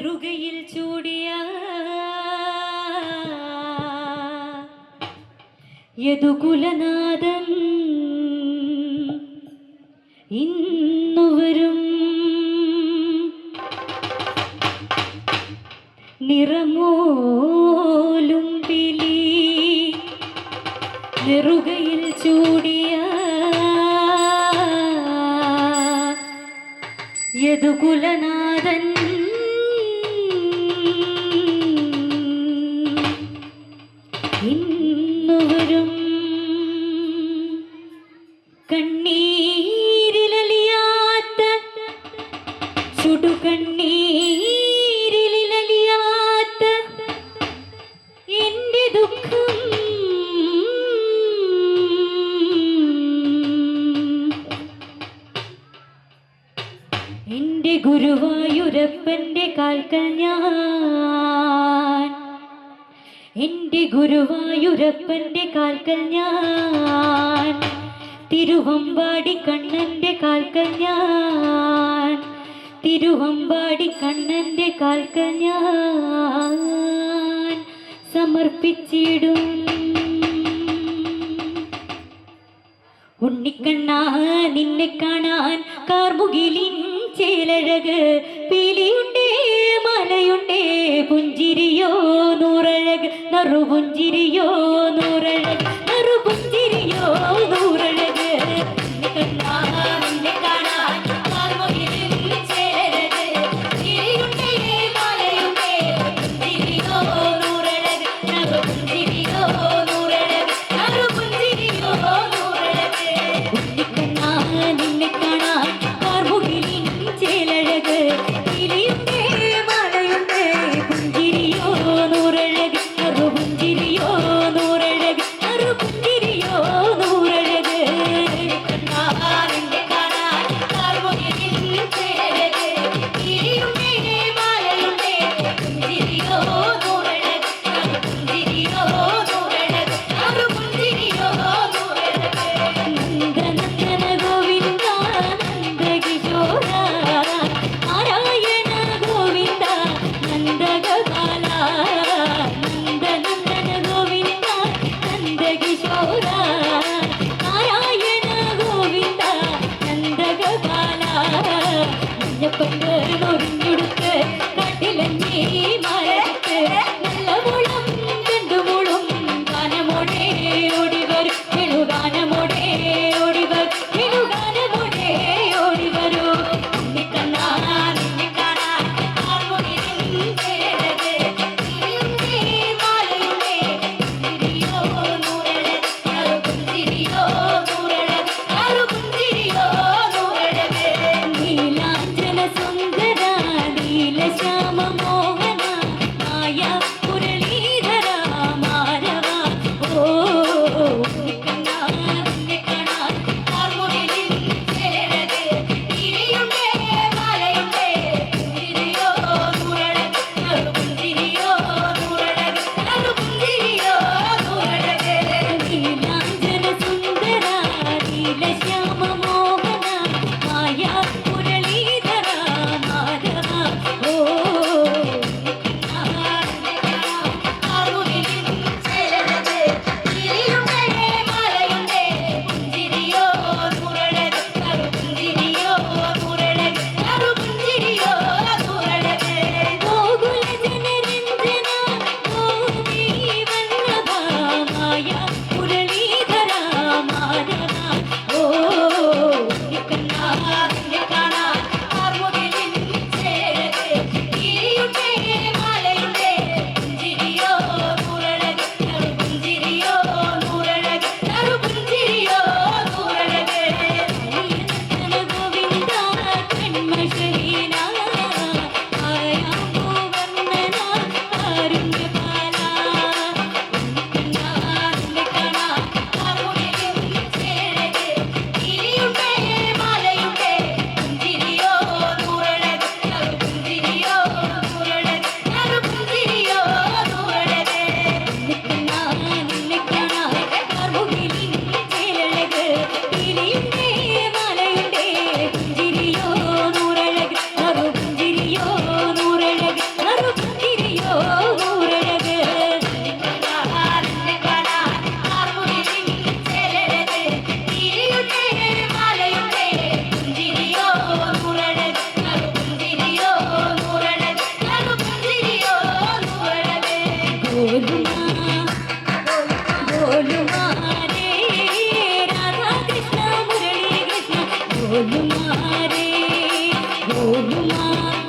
നെറുകയിൽ ചൂടിയ യദുകുലനാഥൻ ഇന്നുവരും നിറമോലും പിലി നെറുകയിൽ ചൂടിയ യദുകുലനാഥൻ ഇന്നുവരും കണ്ണീരിലലിയാത്ത ചുടുകണ്ണീരിലലിയാത്ത എന്റെ ദുഃഖം. എന്റെ ഗുരുവായൂരപ്പന്റെ കാൽക്കൽ ഞാൻ എന്റെ ഗുരുവായൂരപ്പന്റെ കാൽക്കൽ ഞാൻ തിരുവമ്പാടി കണ്ണന്റെ കാൽക്കൽ ഞാൻ തിരുവമ്പാടി കണ്ണന്റെ കാൽക്കൽ ഞാൻ സമർപ്പിച്ചിടും. ഉണ്ണിക്കണ്ണ നിന്നെ കാണാൻ കാർമുകിലിൻ ചേലഴക് மொஞ்சிரியோ やっぱりね、Thank you.